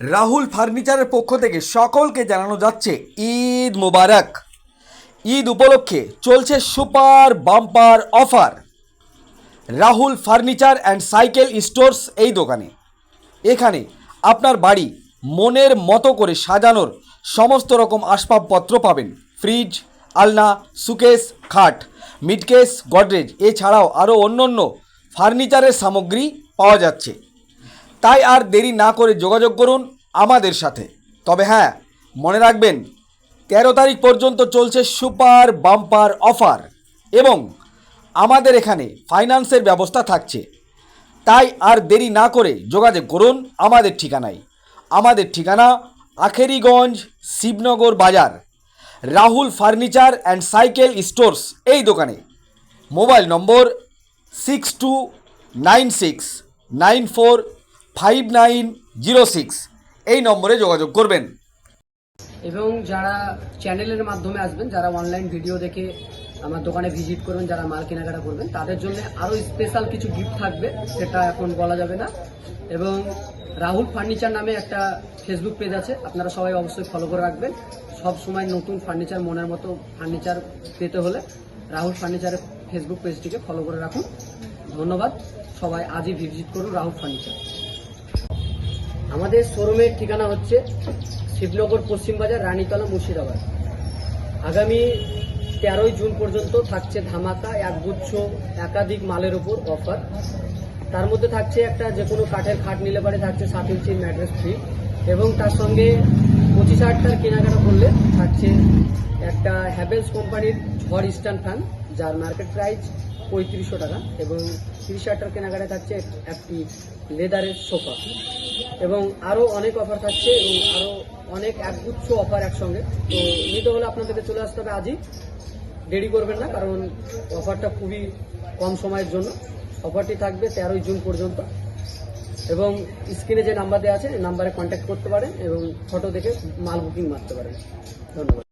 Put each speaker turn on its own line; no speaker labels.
রাহুল ফার্নিচারের পক্ষ থেকে সকলকে জানানো যাচ্ছে, ঈদ মোবারক। ঈদ উপলক্ষে চলছে super bumper offer. Rahul furniture and cycle stores এই দোকানে। এখানে আপনার বাড়ি মনের মতো করে সাজানোর সমস্ত রকম আসবাবপত্র পাবেন। ফ্রিজ, আলনা, সুকেস, খাট মিডকেস গডরেজ, এছাড়াও আরও অন্য অন্য ফার্নিচারের সামগ্রী পাওয়া যাচ্ছে। তাই আর দেরি না করে যোগাযোগ করুন আমাদের সাথে। তবে হ্যাঁ মনে রাখবেন, তেরো তারিখ পর্যন্ত চলছে সুপার বাম্পার অফার এবং আমাদের এখানে ফাইন্যান্সের ব্যবস্থা থাকছে। তাই আর দেরি না করে যোগাযোগ করুন আমাদের ঠিকানায়। আমাদের ঠিকানা Akheriganj Shibnagar Bazar, Rahul furniture and cycle stores এই দোকানে। Mobile number six two nine six nine four five nine zero six. এই নম্বরে যোগাযোগ করবেন।
এবং যারা চ্যানেলের মাধ্যমে আসবেন, যারা অনলাইন ভিডিও দেখে আমার দোকানে ভিজিট করবেন, যারা মাল কেনাকাটা করবেন, তাদের জন্য আরও স্পেশাল কিছু গিফট থাকবে, সেটা এখন বলা যাবে না। এবং রাহুল ফার্নিচার নামে একটা ফেসবুক পেজ আছে, আপনারা সবাই অবশ্যই ফলো করে রাখবেন। সব সময় নতুন ফার্নিচার মনের মতো ফার্নিচার পেতে হলে রাহুল ফার্নিচারের ফেসবুক পেজটিকে ফলো করে রাখুন। ধন্যবাদ, সবাই আজই ভিজিট করুন রাহুল ফার্নিচার আমাদের শোরুমের ঠিকানা হচ্ছে শিবনগর পশ্চিম বাজার, রানীতলা, মুর্শিদাবাদ। আগামী তেরোই জুন পর্যন্ত থাকছে ধামাকা, একগুচ্ছ, একাধিক মালের ওপর অফার। তার মধ্যে থাকছে একটা যে কোনো কাঠের খাট নিলে পারে থাকছে সাত ইঞ্চির ম্যাট্রেস ফ্রি। এবং তার সঙ্গে পঁচিশ হাজার কেনাকাটা করলে থাকছে একটা হ্যাভেলস কোম্পানির ঝড় ইস্টার্ন ফ্যান, যার মার্কেট প্রাইস পঁয়ত্রিশশো টাকা। এবং তিরিশ হাজার টাকার কেনাকাটা থাকছে একটি লেদারের সোফা। এবং আরও অনেক অফার থাকছে এবং আরও অনেক একগুচ্ছ অফার একসঙ্গে। তো নিতে হলে আপনাদেরকে চলে আসতে হবে আজই। দেরি করবেন না, কারণ অফারটা খুবই কম সময়ের জন্য। অফারটি থাকবে তেরোই জুন পর্যন্ত। এবং স্ক্রিনে যে নাম্বার দেওয়া আছে নাম্বারে কন্ট্যাক্ট করতে পারেন এবং ফটো দেখে মাল বুকিং মারতে পারেন। ধন্যবাদ।